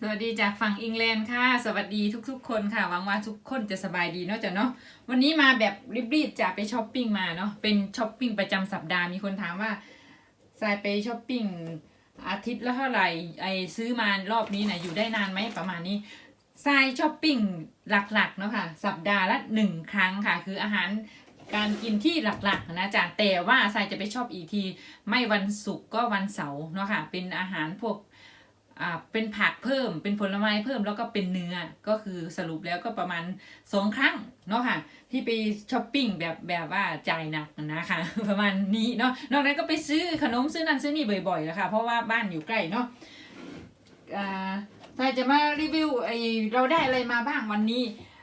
สวัสดีจากฝั่งอังกฤษค่ะ สวัสดีทุกๆ คนค่ะหวังว่าทุกคนจะสบายดีเนาะจ้ะเนาะวันนี้มาแบบรีบๆจะไปช้อปปิ้งมาเนาะเป็นช้อปปิ้งประจำสัปดาห์มีคนถามว่าทรายไปช้อปปิ้งอาทิตย์ละเท่าไหร่ไอซื้อมารอบนี้นะอยู่ได้นานไหมประมาณนี้ทรายช้อปปิ้งหลักๆเนาะค่ะสัปดาห์ละหนึ่งครั้งค่ะ คืออาหารการกินที่หลักๆนะจ๊ะแต่ว่าทรายจะไปชอบอีกที ไม่วันศุกร์ก็วันเสาร์เนาะค่ะเป็นอาหารพวก อ่าเป็นผักเพิ่มเป็นผลไม้เพิ่มแล้วก็เป็นเนื้อก็คือสรุปแล้วก็ประมาณสองครั้งเนาะค่ะ ที่ไปช้อปปิ้งแบบแบบว่าจ่ายหนักนะคะ ประมาณนี้เนาะนอกนั้นก็ไปซื้อขนมซื้อนั่นซื้อนี่บ่อยๆแล้วค่ะ เพราะว่าบ้านอยู่ใกล้เนาะอ่าใาจะมารีวิวไอเราได้อะไรมาบ้างวันนี้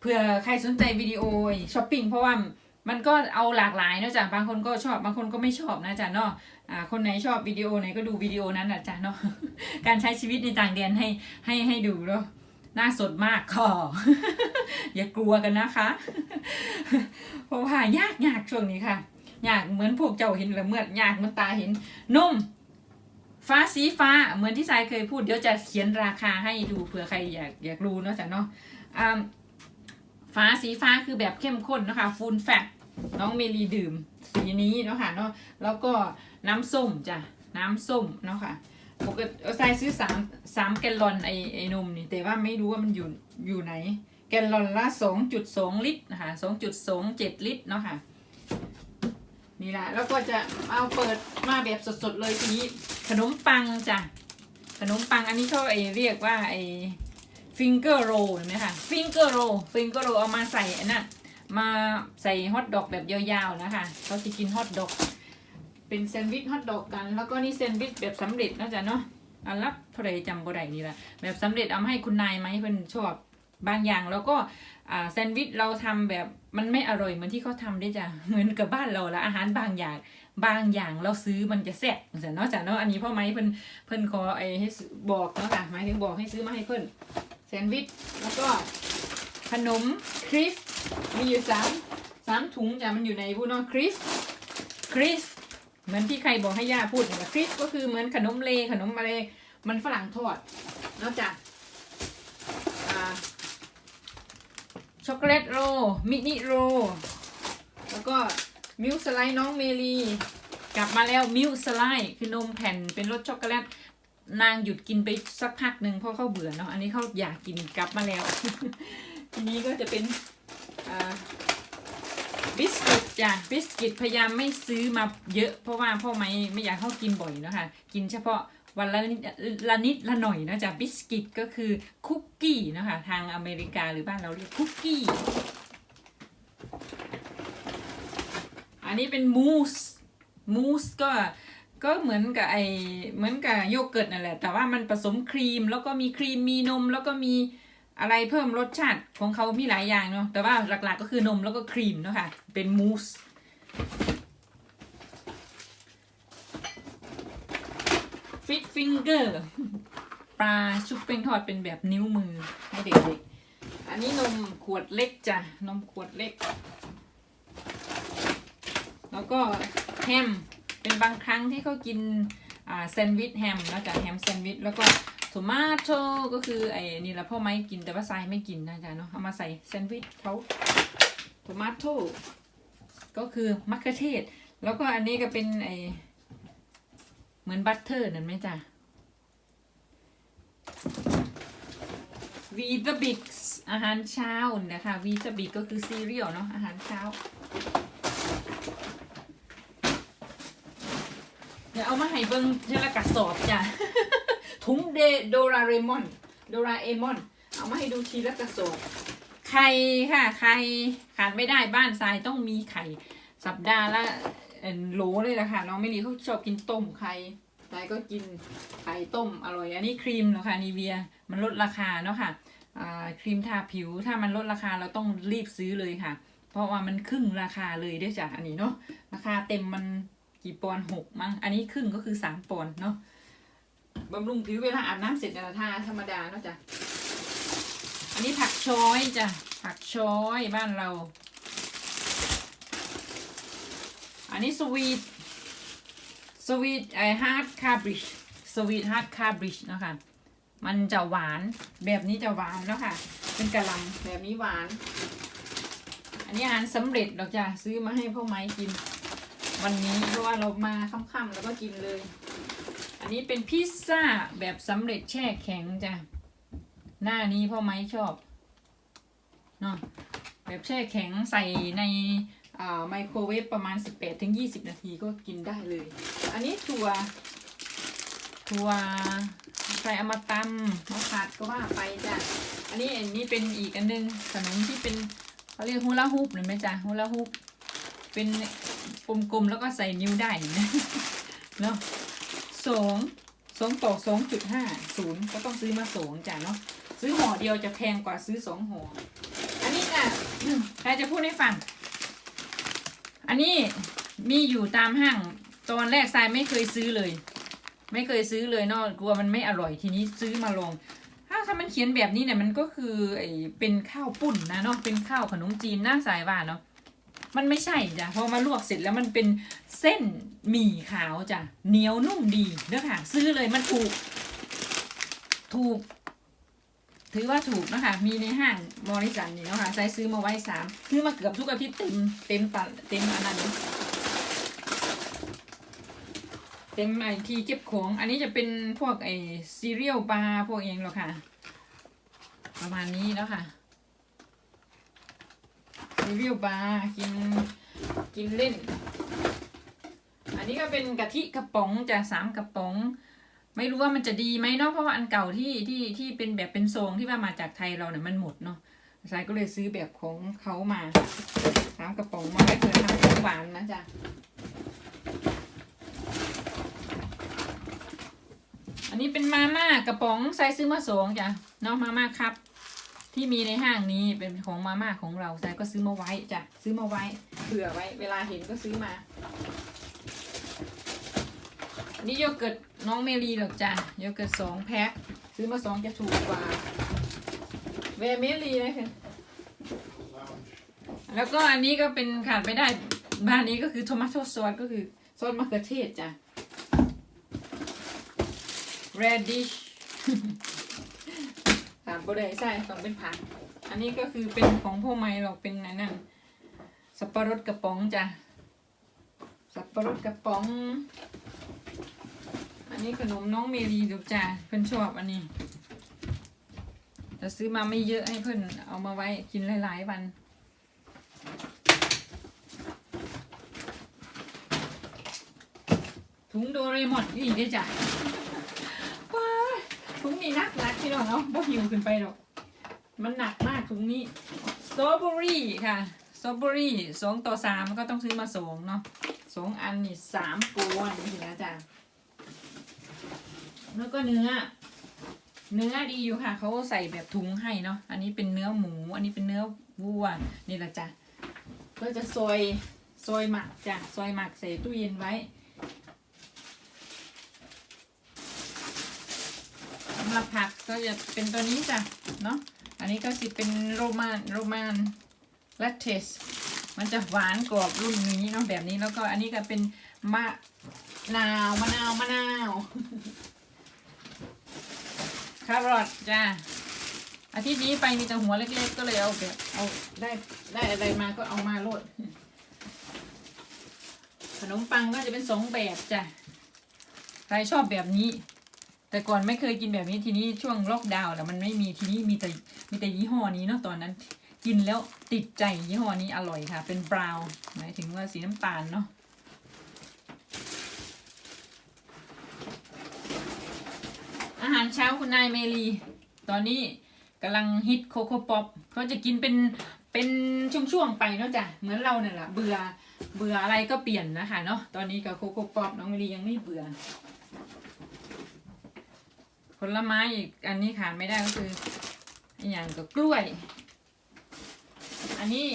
เผื่อใครสนใจวิดีโอช้อปปิ้งเพราะว่า มันก็เอาหลากหลายเนาะจ้ะบางคนก็ชอบบางคนก็ไม่ชอบนะจ๊ะเนาะอ่าคนไหนชอบวิดีโอไหนก็ดูวิดีโอนั้นนะจ๊ะเนาะการใช้ชีวิตในต่างแดนให้ให้ให้ดูเนาะน่าสดมากคออย่ากลัวกันนะคะเพราะว่ายากยากช่วงนี้ค่ะยากเหมือนพวกเจ้าเห็นหรือเมื่อยากมือนตาเห็นนุ่มฟ้าสีฟ้าเหมือนที่ทรายเคยพูดเดี๋ยวจะเขียนราคาให้ดูเผื่อใครอยากอยากรู้เนาะจ้ะเนาะอ่าฟ้าสีฟ้าคือแบบเข้มข้นนะคะฟูลแฟต น้องเมลีดื่มสีนี้เนาะค่ะเนาะแล้วก็น้ำส้มจ้ะน้ำส้มเนาะค่ะปกติทรายซื้อสามสามแกลลอนไอไอนมนี่แต่ว่าไม่รู้ว่ามันอยู่อยู่ไหน แกลลอนละสองจุดสองลิตรนะคะสองจุดสองเจ็ดลิตรเนาะค่ะนี่แหละแล้วก็จะเอาเปิดมาแบบสดๆเลยทีนี้ขนมปังจ้ะขนมปังอันนี้เขาไอเรียกว่าไอฟิงเกอร์โรเห็นไหมคะฟิงเกอร์โรฟิงเกอร์โรเอามาใส่อันน่ะ มาใส่ฮอทดอกแบบยาวๆนะคะเขาจะกินฮอทดอก เป็นแซนด์วิชฮอทดอกกัน แล้วก็นี่แซนด์วิชแบบสำเร็จนะจ๊ะเนาะอันละเท่าไหรจำบ่ได้นี่ละแบบสำเร็จเอาให้คุณนายไหมเพิ่นชอบบางอย่างแล้วก็แซนด์วิชเราทำแบบมันไม่อร่อยเหมือนที่เขาทำได้จ้ะเหมือนกับบ้านเราละอาหารบางอย่างบางอย่างเราซื้อมันจะแซ่บจ้ะเนาะจ้ะเนาะอันนี้พ่อไหมเพิ่นเพิ่นขอไอ้ให้บอกเนาะค่ะหมายถึงบอกให้ซื้อมาให้เพิ่นแซนด์วิชแล้วก็ขนมคริส มีอยู่สามสามถุงจ้ะมันอยู่ในพูดเนาะคริสคริสเหมือนที่ใครบอกให้ย่าพูดนะคริสก็คือเหมือนขนมเลขนมอะไรมันฝรั่งทอดนอกจากช็อกโกแลตโรมินิโรแล้วก็มิลสไลด์น้องเมลีกลับมาแล้วมิลสไลด์คือนมแผ่นเป็นรสช็อกโกแลตนางหยุดกินไปสักพักหนึ่งเพราะเขาเบื่อเนาะอันนี้เขาอยากกินกลับมาแล้ว ทีนี้ก็จะเป็น บิสกิตจ้ะบิสกิตพยายามไม่ซื้อมาเยอะ เพราะว่าพ่อไม่ไม่อยากเข้ากินบ่อยนะคะกินเฉพาะวันละนิดละนิดละหน่อยนะจ๊ะบิสกิตก็คือคุกกี้นะคะทางอเมริกาหรือบ้านเราเรียกคุกกี้ อันนี้เป็นมูสมูสก็ก็เหมือนกับไอเหมือนกับโยเกิร์ตนั่นแหละ แต่ว่ามันผสมครีมแล้วก็มีครีมมีนมแล้วก็มี อะไรเพิ่มรสชาติของเขามีหลายอย่างเนาะแต่ว่าหลักๆก็คือนมแล้วก็ครีมเนาะค่ะเป็นมูสฟิตฟิงเกอร์ปลาชุบเป้งทอดเป็นแบบนิ้วมือให้เด็กๆ อันนี้นมขวดเล็กจ้ะ นมขวดเล็ก แล้วก็แฮม เป็นบางครั้งที่เขากินแซนด์วิชแฮมนะจ๊ะแฮมแซนด์วิชแล้วก็ โทมาโตก็คือไอ้นี่แหละพ่อไม้กินแต่ว่าทรายไม่กินนะจ๊ะเนาะเอามาใส่แซนด์วิชเขาโทมาโตก็คือมะเขือเทศ แล้วก็อันนี้ก็เป็นไอเหมือนบัตเตอร์นั่นไหมจ๊ะวีตาบิกอาหารเช้านะคะวีตาบิกก็คือซีเรียลเนาะอาหารเช้า เดี๋ยวเอามาให้เบิ้งเทละกระสอบจ้ะ ถุงเดโดราเรมอน โดราเอมอน เอามาให้ดูทีละกระสอบไข่ค่ะไข่ขาดไม่ได้บ้านทรายต้องมีไข่ สัปดาห์ละโหลเลยละค่ะ น้องไม่รีเขาชอบกินต้มไข่ทรายก็กินไข่ต้มอร่อย อันนี้ครีมเนาะค่ะนีเวียมันลดราคาเนาะค่ะอ่าครีมทาผิวถ้ามันลดราคาเราต้องรีบซื้อเลยค่ะ เพราะว่ามันครึ่งราคาเลยด้วยจ้ะอันนี้เนาะราคาเต็มมันกี่ปอนหกมั้งอันนี้ครึ่งก็คือสามปอนเนาะ บำรุงผิวเวลาอาบน้ำเสร็จเนี่ยทาธรรมดาเนาะจ้ะ อันนี้ผักช้อยจ้ะ ผักช้อยบ้านเรา อันนี้สวีท สวีทไอฮาร์ดคาบริชสวีทฮาร์ดคาบริชนะคะมันจะหวานแบบนี้จะหวานแล้วค่ะ เป็นกะหล่ำแบบนี้หวาน อันนี้อาหารสำเร็จดอกจ้ะซื้อมาให้พ่อไม้กิน วันนี้เพราะว่าเรามาค่ำๆแล้วก็กินเลย อันนี้เป็นพิซซ่าแบบสำเร็จแช่แข็งจ้ะ หน้านี้พ่อไม้ชอบเนาะแบบแช่แข็งใส่ในไมโครเวฟประมาณ 18-20 นาทีก็กินได้เลย อันนี้ถั่วถั่วใส่เอามาตำมาผัดก็ว่าไปจ้ะ อันนี้อันนี้เป็นอีกอันนึงขนมที่เป็นเขาเรียกฮูลาฮูปหรือไหมจ๊ะฮูลาฮูปเป็นกลมๆแล้วก็ใส่นิ้วได้เห็นไหมเนาะ สองสองต่อสองจุดห้าศูนย์ก็ต้องซื้อมาสองจ้ะเนาะซื้อห่อเดียวจะแพงกว่าซื้อสองห่ออันนี้น่ะใครจะพูดให้ฟัง อันนี้มีอยู่ตามห้างตอนแรกทรายไม่เคยซื้อเลย ไม่เคยซื้อเลยเนาะกลัวมันไม่อร่อยทีนี้ซื้อมาลองถ้าถ้ามันเขียนแบบนี้เนี่ยมันก็คือไอเป็นข้าวปุ้นนะเนาะเป็นข้าวขนมจีนหน้าสายว่าเนาะ มันไม่ใช่จ้ะพอมาลวกเสร็จแล้วมันเป็นเส้นหมี่ขาวจ้ะเหนียวนุ่มดีเด้อค่ะ ซื้อเลยมันถูก ถูก ถือว่าถูกนะคะมีในห้างบริษัทนี่นะคะใช้ซื้อมาไว้สามซื้อมาเกือบทุกอาทิตย์เต็มเต็มตันเต็มอันนั้นเต็มไอที่เก็บของ อันนี้จะเป็นพวกไอซีเรียลบาร์พวกเองหรอกค่ะ ประมาณนี้แล้วค่ะ ซีเรียลากินกินเล่น อันนี้ก็เป็นกะทิกระป๋องจะสามกระป๋อง ไม่รู้ว่ามันจะดีไหมเนาะเพราะว่าอันเก่าที่ที่ที่เป็นแบบเป็นซองที่ว่ามาจากไทยเราเนี่ยมันหมดเนาะสายก็เลยซื้อแบบของเขามาสามกระป๋องมาไว้เพื่อทำของหวานนะจ๊ะอันนี้เป็นมาม่ากระป๋องไซส์ซื้อมาสองจ้ะเนาะมาม่าครับ ที่มีในห้างนี้เป็นของมาม่าของเราสายก็ซื้อมาไว้จ้ะซื้อมาไว้เผื่อไว้ เวลาเห็นก็ซื้อมานนี้โยเกิร์ตน้องเมลีหรอกจ้ะโยเกิร์ตสองแพ็คซื้อมาสองจะถูกกว่าเวเมลีนะคือแล้วก็อันนี้ก็เป็นขาดไปได้บ้านนี้ก็คือโทมัโตซอสก็คือซอสมะเขือเทศจ้ะ radish บดได้ใส่ต้องเป็นผัก อันนี้ก็คือเป็นของพวกไม้หรอกเป็นอันนั่นสับปะรดกระป๋องจ้ะ สับปะรดกระป๋อง อันนี้ขนมน้องเมรีดูจ้าเพื่อนชอบอันนี้แต่ซื้อมาไม่เยอะให้เพื่อนเอามาไว้กินหลายๆวันถุงโดเรมอนอยู่อีกด้วยจ้ะ นี้หนักหนักพี่น้องเนาะบ่หิวขึ้นไปหรอกมันหนักมากถุงนี้สตรอเบอรี่ค่ะสตรอเบอรี่สองต่อสามก็ต้องซื้อมาสองเนาะสองอันนี่สามกวนนี่นะจ้ะแล้วก็เนื้อ เนื้อดีอยู่ค่ะเขาใส่แบบถุงให้เนาะอันนี้เป็นเนื้อหมู อันนี้เป็นเนื้อวัวนี่แหละจ้ะก็จะซอยซอยหมักจ้ะซอยหมักใส่ตู้เย็นไว้สำ หรับผักก็จะเป็นตัวนี้จ้ะเนาะอันนี้ก็สิเป็นโรมานโรมานลัตเทสมันจะหวานกรอบรุ่นนี้เนาะแบบนี้แล้วก็อันนี้ก็เป็นมะนาวมะนาวมะนาวคารอทจ้าอาทิตย์นี้ไปมีแต่หัวเล็กๆ ก็เลยเอาแบบเอาได้ได้อะไรมาก็เอามาโลด ขนมปังก็จะเป็นสองแบบจ้ะใครชอบแบบนี้ แต่ก่อนไม่เคยกินแบบนี้ทีนี้ช่วงล็อกดาวน์แล้วมันไม่มีทีนี้มีแต่มีแต่ยี่ห้อนี้เนาะตอนนั้น กินแล้วติดใจยี่ห้อนี้อร่อยค่ะ เป็นบราวน์หมายถึงว่าสีน้ำตาลเนาะอาหารเช้าคุณนายเมลี ตอนนี้กำลังฮิตโคโค่ป๊อปเขาจะกินเป็นเป็นช่วงๆไปเนาะจ้ะเหมือนเราเนี่ยแหละเบื่อเบื่ออะไรก็เปลี่ยนนะคะเนาะตอนนี้กับโคโค่ป๊อปน้องเมลียังไม่เบื่อ ลไม้อีกอันนี้ขาดไม่ได้ก็คืออย่างกับกล้วย อันนี้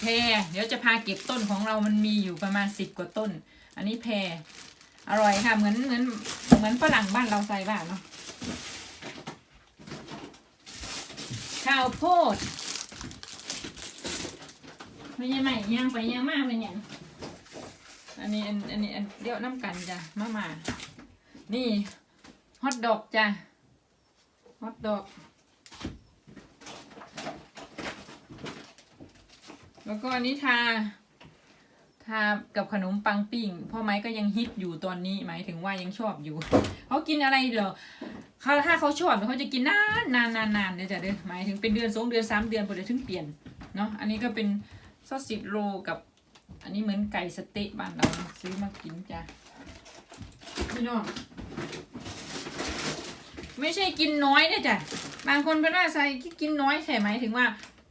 แพรเดี๋ยวจะพาเก็บต้นของเรามันมีอยู่ประมาณสิบกว่าต้น อันนี้แพรอร่อยค่ะ เหมือนเหมือนเหมือนฝรั่งบ้านเราใส่บ้านเนาะข้าวโพดไม่ใช่ไหมย่างไปย่างมากเป็นอย่างอันนี้อันอันนี้อันเดี๋ยวน้ำกันจ้ะมามานี่ ฮอทดอกจ้ะฮอทดอก แล้วก็อันนี้ทา ทากับขนมปังปิ้งพ่อไม้ก็ยังฮิตอยู่ตอนนี้หมายถึงว่ายังชอบอยู่ เขากินอะไรเหรอเขาถ้าเขาชอบเขาจะกินนานนานนานนานเนี่ยจ้ะเด้อหมายถึงเป็นเดือนสองเดือนสามเดือนพอจะถึงเปลี่ยนเนาะอันนี้ก็เป็นซอสซิโรกับ อันนี้เหมือนไก่สเต๊ะบ้านเราซื้อมากินจ้ะพี่น้อง ไม่ใช่กินน้อยเนี่ยจ้ะบางคนเป็นว่าใส่กินน้อยใช่ไหมถึงว่า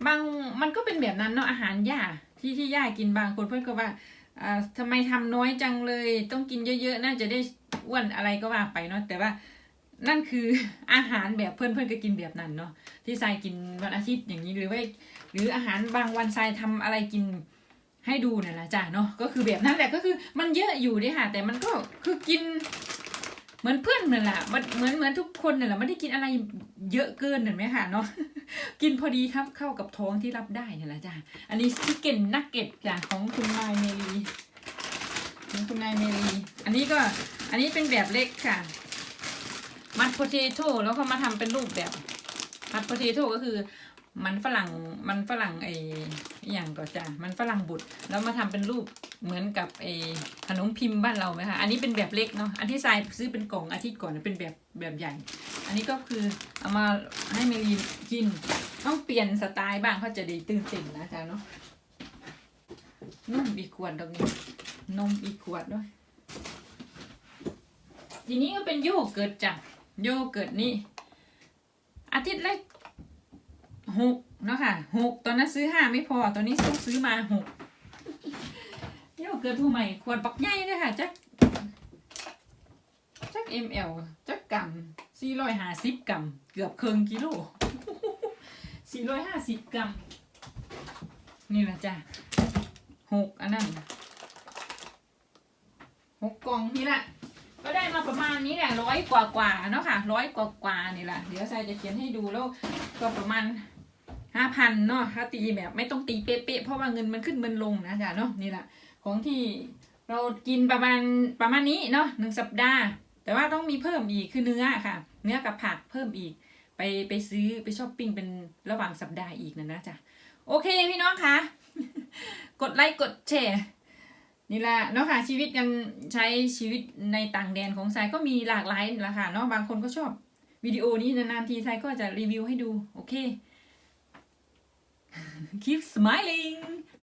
บางมันก็เป็นแบบนั้นเนาะอาหารยาที่ที่ยากินบางคนเพื่อนก็ว่าอ่าทำไมทำน้อยจังเลย ต้องกินเยอะๆน่าจะได้อ้วนอะไรก็ว่าไปเนาะแต่ว่านั่นคืออาหารแบบเพื่อนเพื่อนก็กินแบบนั้นเนาะที่ทรายกินวันอาทิตย์อย่างนี้หรือว่าหรืออาหารบางวันทรายทำอะไรกินให้ดูเนี่ยแหละจ้ะเนาะก็คือแบบนั้นแหละก็คือมันเยอะอยู่ดิค่ะแต่มันก็คือกิน เหมือนเพื่อนนั่นแหละมันเหมือนเหมือนทุกคนนั่นแหละไม่ได้กินอะไรเยอะเกินเห็นไหมคะเนาะกินพอดีทับเข้ากับท้องที่รับได้นี่แหละจ้ะอันนี้ชิคเก้นนักเก็ตจ้ะของคุณนายเมลีของคุณนายเมลีอันนี้ก็อันนี้เป็นแบบเล็กค่ะมัดโพเทโต้แล้วก็มาทำเป็นรูปแบบมัดโพเทโต้ก็คือ มันฝรั่งมันฝรั่งไออย่างก็จ้ะมันฝรั่งบุตรแล้วมาทำเป็นรูปเหมือนกับไอขนมพิมพ์บ้านเราไหมคะอันนี้เป็นแบบเล็กเนาะอันที่ทรายซื้อเป็นกล่องอาทิตย์ก่อนเป็นแบบแบบใหญ่ อันนี้ก็คือเอามาให้เมลีกินต้องเปลี่ยนสไตล์บ้างเขาจะได้ตื่นเต้นนะจ๊ะเนาะนมอีกขวดตรงนี้นมอีกขวดด้วยทีนี้ก็เป็นโยเกิร์ตจ้ะโยเกิร์ตนี่อาทิตย์ละ หกเนาะค่ะหกตอนนั้นซื้อห้าไม่พอตอนนี้ต้องซื้อมาหกโยเกิร์ตผู้ใหม่ขวดปักใหญ่เลยค่ะจักจัก ml จักกรัมสี่ร้อยห้าสิบกรัมเกือบครึ่งกิโลสี่ร้อยห้าสิบกรัมนี่แหละจ้ะหกอันนั้นหกกล่องนี่แหละก็ได้มาประมาณนี้แหละร้อยกว่ากว่าเนาะค่ะร้อยกว่ากว่านี่แหละเดี๋ยวทรายจะเขียนให้ดูแล้วก็ประมาณ ห้าพันเนาะถ้าตีแบบไม่ต้องตีเป๊ะๆเพราะว่าเงินมันขึ้นมันลงนะจ๊ะเนาะนี่แหละของที่เรากินประมาณประมาณนี้เนาะหนึ่งสัปดาห์ แต่ว่าต้องมีเพิ่มอีกคือเนื้อค่ะ เนื้อกับผักเพิ่มอีก ไปไปซื้อไปช้อปปิ้งเป็นระหว่างสัปดาห์อีกนะนะจ๊ะโอเคพี่น้องคะกดไลค์กดแชร์นี่แหละเนาะค่ะชีวิตกันใช้ชีวิตในต่างแดนของทรายก็มีหลากหลายแหละค่ะเนาะบางคนก็ชอบวิดีโอนี้นานๆทีทรายก็จะรีวิวให้ดูโอเค keep smiling